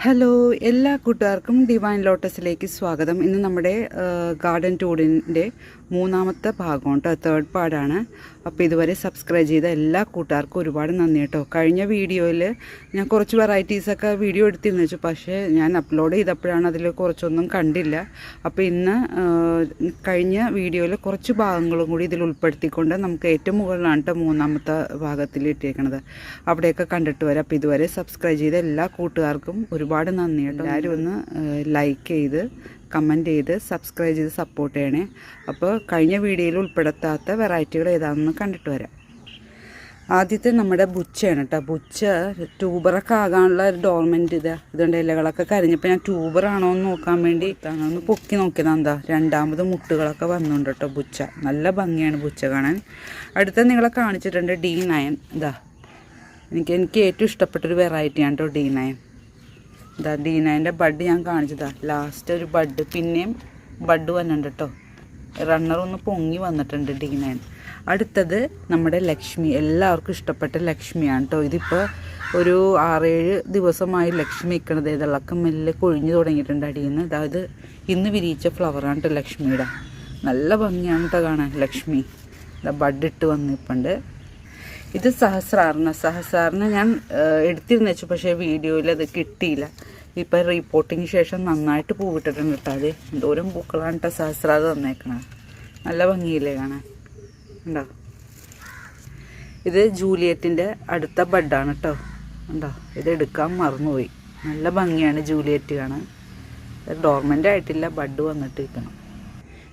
Hello എല്ലാ കൂട്ടുകാർക്കും divine ലോട്ടസിലേക്ക് സ്വാഗതം. ഇന്ന് നമ്മുടെ ഗാർഡൻ ടൂറിന്റെ മൂന്നാമത്തെ ഭാഗം കേട്ടോ തേർഡ് പാർട്ടാണ് അപ്പോൾ ഇതുവരെ സബ്സ്ക്രൈബ് ചെയ്ത എല്ലാ കൂട്ടുകാർക്കും ഒരുപാട് നന്ദി കേട്ടോ. കഴിഞ്ഞ വീഡിയോയിൽ ഞാൻ കുറച്ച് വെറൈറ്റീസൊക്കെ വീഡിയോ എടുത്തിരുന്നു വെച്ചു. പക്ഷേ ഞാൻ അപ്ലോഡ് ചെയ്തപ്പോഴാണ് അതിൽ കുറച്ചൊന്നും കണ്ടില്ല. അപ്പോൾ ഇന്ന് കഴിഞ്ഞ വീഡിയോയിൽ കുറച്ച് ഭാഗങ്ങളും കൂടി ഇതിൽ ഉൾപ്പെടുത്തിക്കൊണ്ട് നമുക്ക് ഏറ്റവും മുകളിലാണ് കേട്ടോ മൂന്നാമത്തെ ഭാഗത്തിൽ ഇട്ടിരിക്കുന്നത് അവിടെയൊക്കെ കണ്ടിട്ട് വരാം. അപ്പോൾ ഇതുവരെ സബ്സ്ക്രൈബ് ചെയ്ത എല്ലാ കൂട്ടുകാർക്കും ഒരുപാട് നന്ദി കേട്ടോ. എല്ലാവരും ഒന്ന് ലൈക്ക് ചെയ്ത് കമന്റ് ചെയ്ത് സബ്സ്ക്രൈബ് ചെയ്ത് സപ്പോർട്ട് ചെയ്യണേ. അപ്പോൾ കഴിഞ്ഞ വീഡിയോയിൽ ഉൾപ്പെടുത്താത്ത വെറൈറ്റികൾ ഏതാണെന്ന് കണ്ടിട്ട് വരാം. ആദ്യത്തെ നമ്മുടെ ബുച്ചയാണ് കേട്ടോ ബുച്ച ട്യൂബറൊക്കെ ആകാനുള്ള ഒരു ഡോർമെന്റ് ഇതാ. ഇതുണ്ട് ഇലകളൊക്കെ കരിഞ്ഞപ്പോൾ ഞാൻ ട്യൂബറാണോ എന്ന് നോക്കാൻ വേണ്ടി ഒന്ന് പൊക്കി നോക്കിയതാ. എന്താ രണ്ടാമത് മുട്ടുകളൊക്കെ വന്നുണ്ട് കേട്ടോ ബുച്ച. നല്ല ഭംഗിയാണ് ബുച്ച കാണാൻ. അടുത്ത നിങ്ങളെ കാണിച്ചിട്ടുണ്ട് ഡി നയൻ ഇതാ. എനിക്ക് എനിക്ക് ഏറ്റവും ഇഷ്ടപ്പെട്ടൊരു വെറൈറ്റിയാണ് കേട്ടോ ഡി നയൻ ഇതാ ഡി നയന്റെ ബഡ് ഞാൻ കാണിച്ചതാ ലാസ്റ്റ് ഒരു ബഡ് പിന്നെയും ബഡ് വന്നിട്ടുണ്ട് കേട്ടോ റണ്ണർ ഒന്ന് പൊങ്ങി വന്നിട്ടുണ്ട് ഡി അടുത്തത് നമ്മുടെ ലക്ഷ്മി എല്ലാവർക്കും ഇഷ്ടപ്പെട്ട ലക്ഷ്മിയാണ് കേട്ടോ ഇതിപ്പോൾ ഒരു ആറേഴ് ദിവസമായി ലക്ഷ്മി നിൽക്കണത്. ഇതെള്ളൊക്കെ മെല്ലെ കൊഴിഞ്ഞു തുടങ്ങിയിട്ടുണ്ട് അടിയിൽ നിന്ന് അതായത് ഇന്ന് വിരിയിച്ച ഫ്ലവറാണ് കേട്ടോ ലക്ഷ്മിയുടെ. നല്ല ഭംഗിയാണ് കേട്ടോ കാണാൻ ലക്ഷ്മി. ബഡ് ഇട്ട് വന്നിപ്പുണ്ട് ഇത് സഹസ്രാറിന്. സഹസ്രാറിന് ഞാൻ എടുത്തിരുന്നു വെച്ചു. പക്ഷേ വീഡിയോയിൽ അത് കിട്ടിയില്ല. ഇപ്പം റിപ്പോർട്ടിങ് ശേഷം നന്നായിട്ട് പൂവിട്ടിട്ടുണ്ട് കേട്ടോ അത്. എന്തോരം പൂക്കളാണ് കേട്ടോ സഹസ്രാറ് തന്നേക്കണത്. നല്ല ഭംഗിയില്ലേ കാണാൻ. ഉണ്ടോ ഇത് ജൂലിയറ്റിന്റെ അടുത്ത ബെഡാണ് കേട്ടോ. ഉണ്ടോ ഇത് എടുക്കാൻ മറന്നുപോയി. നല്ല ഭംഗിയാണ് ജൂലിയറ്റ് കാണാൻ. ഡോർമെന്റ് ആയിട്ടില്ല ബഡ് വന്നിട്ട് ഇരിക്കണം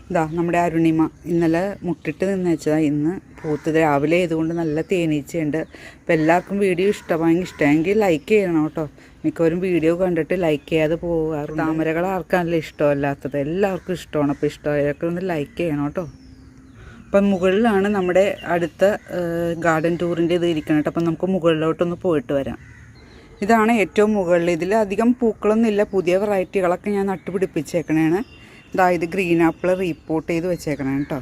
ഇതാ നമ്മുടെ അരുണിമ ഇന്നലെ മുട്ടിട്ട് നിന്ന് വെച്ചതാ. ഇന്ന് പൂത്ത് രാവിലെ ആയതുകൊണ്ട് നല്ല തേനീച്ചയുണ്ട്. അപ്പം എല്ലാവർക്കും വീഡിയോ ഇഷ്ടമായെങ്കിൽ ഇഷ്ടമെങ്കിൽ ലൈക്ക് ചെയ്യണം കേട്ടോ. മിക്കവരും വീഡിയോ കണ്ടിട്ട് ലൈക്ക് ചെയ്യാതെ പോകാറുണ്ട്. താമരകൾ ആർക്കാണല്ലോ ഇഷ്ടമല്ലാത്തത്? എല്ലാവർക്കും ഇഷ്ടമാണ്. അപ്പോൾ ഇഷ്ടമായൊക്കെ ഒന്ന് ലൈക്ക് ചെയ്യണം കേട്ടോ. അപ്പം മുകളിലാണ് നമ്മുടെ അടുത്ത ഗാർഡൻ ടൂറിന്റെ ഇത് ഇരിക്കണം കേട്ടോ. അപ്പം നമുക്ക് മുകളിലോട്ടൊന്ന് പോയിട്ട് വരാം. ഇതാണ് ഏറ്റവും മുകളിൽ. ഇതിൽ അധികം പൂക്കളൊന്നുമില്ല. പുതിയ വെറൈറ്റികളൊക്കെ ഞാൻ നട്ടുപിടിപ്പിച്ചേക്കണേണ്. ഇതാ ഇത് ഗ്രീൻ ആപ്പിൾ റീപ്പോർട്ട് ചെയ്ത് വെച്ചേക്കണേ കേട്ടോ.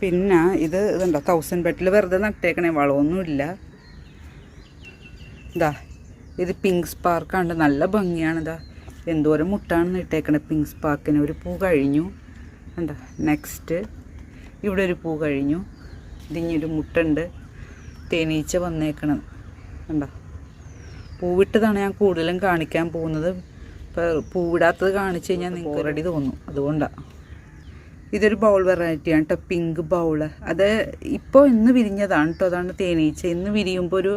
പിന്നെ ഇത് ഇതുണ്ടോ തൗസൻഡ് ബെറ്റിൽ വെറുതെ നട്ടേക്കണേ വളമൊന്നുമില്ല. ഇതാ ഇത് പിങ്ക് സ്പാർക്കാണ്ട് നല്ല ഭംഗിയാണ് ഇതാ എന്തോരം മുട്ടാണെന്ന് ഇട്ടേക്കണേ പിങ്ക് സ്പാർക്കിന് ഒരു പൂ കഴിഞ്ഞു. എന്താ നെക്സ്റ്റ് ഇവിടെ ഒരു പൂ കഴിഞ്ഞു. ഇതിഞ്ഞൊരു മുട്ടുണ്ട്. തേനീച്ച വന്നേക്കണം. കണ്ടോ പൂവിട്ടതാണ് ഞാൻ കൂടുതലും കാണിക്കാൻ പോകുന്നത്. ഇപ്പോൾ പൂവിടാത്തത് കാണിച്ചു കഴിഞ്ഞാൽ നിങ്ങൾക്ക് റെഡി തോന്നും. അതുകൊണ്ടാണ് ഇതൊരു ബൗൾ വെറൈറ്റിയാണ് കേട്ടോ പിങ്ക് ബൗൾ അത് ഇപ്പോൾ ഇന്ന് വിരിഞ്ഞതാണ് കേട്ടോ അതാണ് തേനീച്ച. ഇന്ന് വിരിയുമ്പോൾ ഒരു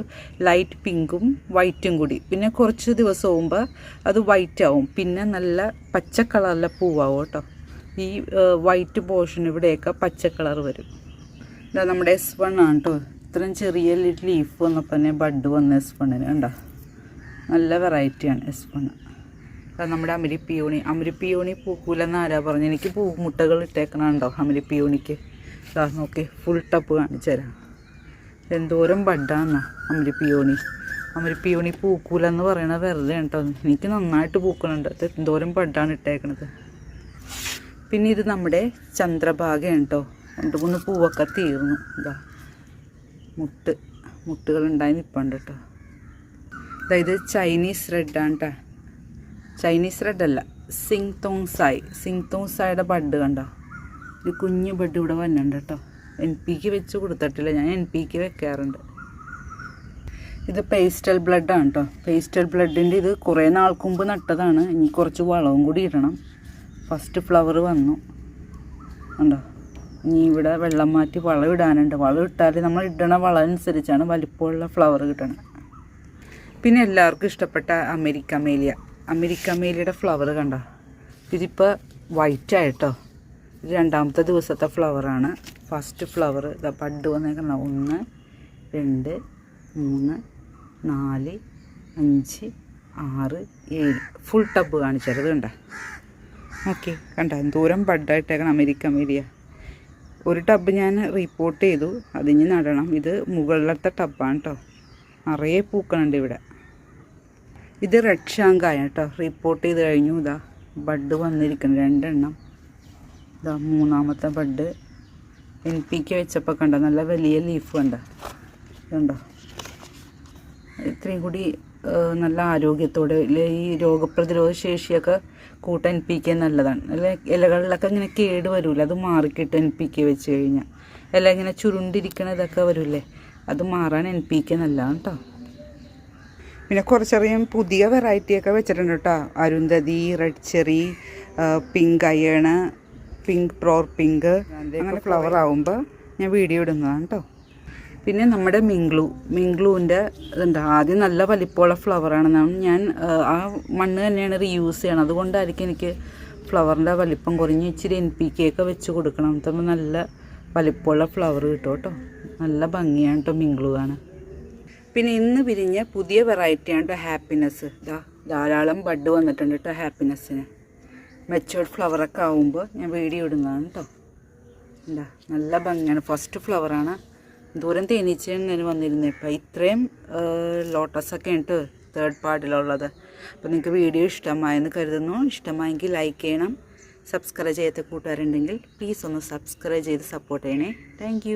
ലൈറ്റ് പിങ്കും വൈറ്റും കൂടി. പിന്നെ കുറച്ച് ദിവസം ആകുമ്പോൾ അത് വൈറ്റ് ആവും. പിന്നെ നല്ല പച്ച കളറിലെ പൂവാവും കേട്ടോ ഈ വൈറ്റ് പോർഷൻ ഇവിടെയൊക്കെ പച്ച കളർ വരും. ഇതാ നമ്മുടെ എസ് വൺ ആണ് കേട്ടോ ഇത്രയും ചെറിയ ലീഫ് വന്നപ്പോൾ തന്നെ ബഡ് വന്ന എസ് വണ്ണിന് കണ്ടോ? നല്ല വെറൈറ്റിയാണ് എസ് അത് നമ്മുടെ അമരിപ്പിയോണി. അമരിപ്പിയോണി പൂക്കൂലെന്ന് ആരാ പറഞ്ഞു? എനിക്ക് പൂമുട്ടകൾ ഇട്ടേക്കണുണ്ടോ അമരിപ്പിയോണിക്ക്? ഇതാ നോക്കി ഫുൾ ടപ്പ് കാണിച്ചു തരാം. എന്തോരം ബഡാന്നാ അമരിപ്പിയോണി. അമരിപ്പിയോണി പൂക്കൂലെന്ന് പറയണത് വെറുതെ കേട്ടോ എനിക്ക് നന്നായിട്ട് പൂക്കണുണ്ട്. അത് എന്തോരം ബഡാണ് ഇട്ടേക്കണത്. പിന്നെ ഇത് നമ്മുടെ ചന്ദ്രഭാഗയാണ് കേട്ടോ രണ്ട് മൂന്ന് പൂവൊക്കെ തീർന്നു. ഇതാ മുട്ട് മുട്ടുകൾ ഉണ്ടായി നിൽപ്പുണ്ട് കേട്ടോ അതായത് ചൈനീസ് റെഡാണ് കേട്ടോ ചൈനീസ് റെഡ് അല്ല. Sing Thong Sai Sing Thong സായുടെ bud കണ്ടോ? ഒരു കുഞ്ഞു ബഡ് ഇവിടെ വന്നിട്ടുണ്ട് കേട്ടോ. എൻ പിക്ക് വെച്ച് കൊടുത്തിട്ടില്ല. ഞാൻ എൻ പിക്ക് വെക്കാറുണ്ട്. ഇത് പേസ്റ്റൽ ബ്ലഡാണ് കേട്ടോ. പേസ്റ്റൽ ബ്ലഡിന്റെ ഇത് കുറേ നാൾക്ക് മുമ്പ് നട്ടതാണ്. ഇനി കുറച്ച് വളവും കൂടി ഇടണം. ഫസ്റ്റ് ഫ്ലവർ വന്നു. ഉണ്ടോ ഇനി ഇവിടെ വെള്ളം മാറ്റി വളം ഇടാനുണ്ട്. വളം ഇട്ടാൽ നമ്മൾ ഇടണ വളം അനുസരിച്ചാണ് വലിപ്പമുള്ള ഫ്ലവർ കിട്ടണം പിന്നെ എല്ലാവർക്കും ഇഷ്ടപ്പെട്ട അമേരിക്ക മേലിയ അമേരിക്ക മേലിയുടെ ഫ്ലവർ കണ്ടോ? ഇതിപ്പോൾ വൈറ്റ് ആയിട്ടോ? ഇത് രണ്ടാമത്തെ ദിവസത്തെ ഫ്ലവറാണ് ഫസ്റ്റ് ഫ്ലവർ ഇതാ ബഡ് വന്നേക്കണ ഒന്ന് രണ്ട് മൂന്ന് നാല് അഞ്ച് ആറ് ഏഴ്. ഫുൾ ടബ് കാണിച്ചത് കണ്ട? ഓക്കെ കണ്ട? എന്തോരം ബഡായിട്ടേക്കണം അമേരിക്ക മേലിയ ഒരു ടബ് ഞാൻ റിപ്പോർട്ട് ചെയ്തു. അതിന് നടണം. ഇത് മുകളിലത്തെ ടബാണ് കേട്ടോ നിറയെ പൂക്കളുണ്ട് ഇവിടെ. ഇത് റെഡ് ഷാങ്കായ കേട്ടോ. റിപ്പോർട്ട് ചെയ്ത് കഴിഞ്ഞു. ഇതാ ബഡ് വന്നിരിക്കുന്നു. രണ്ടെണ്ണം. ഇതാ മൂന്നാമത്തെ ബഡ്. എൻ പി കെ വെച്ചപ്പോൾ കണ്ട? നല്ല വലിയ ലീഫ് കണ്ട? കണ്ടോ ഇത്രയും കൂടി നല്ല ആരോഗ്യത്തോടെ ഈ രോഗപ്രതിരോധ ശേഷിയൊക്കെ കൂട്ട എൻ പി കെ നല്ലതാണ്. അല്ലെ? ഇലകളിലൊക്കെ ഇങ്ങനെ കേട് വരില്ല അത് മാറിക്കിട്ട് എൻ പി കെ വെച്ച് കഴിഞ്ഞാൽ അല്ല ഇങ്ങനെ ചുരുണ്ടിരിക്കണ ഇതൊക്കെ വരില്ലേ അത് മാറാൻ എൻ പി കെ നല്ലതാണ് കേട്ടോ. പിന്നെ കുറച്ചറിയാം പുതിയ വെറൈറ്റിയൊക്കെ വെച്ചിട്ടുണ്ട് കേട്ടോ Arundhati red cherry pink iron pink പ്രോർ pink അങ്ങനെ ഫ്ലവർ ആവുമ്പോൾ ഞാൻ വീഡിയോ ഇടുന്നതാണ് കേട്ടോ പിന്നെ നമ്മുടെ മിങ്ക്ലു മിങ്ക്ലുവിന്റെ ഇതുണ്ട്. ആദ്യം നല്ല വലിപ്പമുള്ള ഫ്ലവറാണ് ഞാൻ ആ, മണ്ണ് തന്നെയാണ് റീയൂസ് ചെയ്യണം അതുകൊണ്ടായിരിക്കും എനിക്ക് ഫ്ലവറിന്റെ വലിപ്പം കുറഞ്ഞ് ഇച്ചിരി എൻ പി കെ ഒക്കെ വെച്ച് കൊടുക്കണം. അപ്പോൾ നല്ല വലിപ്പമുള്ള ഫ്ലവർ കിട്ടും കേട്ടോ നല്ല ഭംഗിയാണ് കേട്ടോ മിങ്ക്ലു കാണാൻ പിന്നെ ഇന്ന് പിരിഞ്ഞ പുതിയ വെറൈറ്റിയാണ് കേട്ടോ ഹാപ്പിനെസ് ഇതാ ധാരാളം ബഡ് വന്നിട്ടുണ്ട് കേട്ടോ ഹാപ്പിനെസ്സിന് മെച്ചുവർഡ് ഫ്ലവറൊക്കെ ആവുമ്പോൾ ഞാൻ വീഡിയോ ഇടുന്നതാണ് കേട്ടോ എന്താ നല്ല ഭംഗിയാണ്. ഫസ്റ്റ് ഫ്ലവറാണ് ദൂരം തേനീച്ച വന്നിരുന്നത് ഇപ്പം ഇത്രയും ലോട്ടസൊക്കെ ഉണ്ട് തേർഡ് പാർട്ടിലുള്ളത് അപ്പോൾ നിങ്ങൾക്ക് വീഡിയോ ഇഷ്ടമായെന്ന് കരുതുന്നു. ഇഷ്ടമായെങ്കിൽ ലൈക്ക് ചെയ്യണം. സബ്സ്ക്രൈബ് ചെയ്യാത്ത കൂട്ടുകാരുണ്ടെങ്കിൽ പ്ലീസ് ഒന്ന് സബ്സ്ക്രൈബ് ചെയ്ത് സപ്പോർട്ട് ചെയ്യണേ. താങ്ക്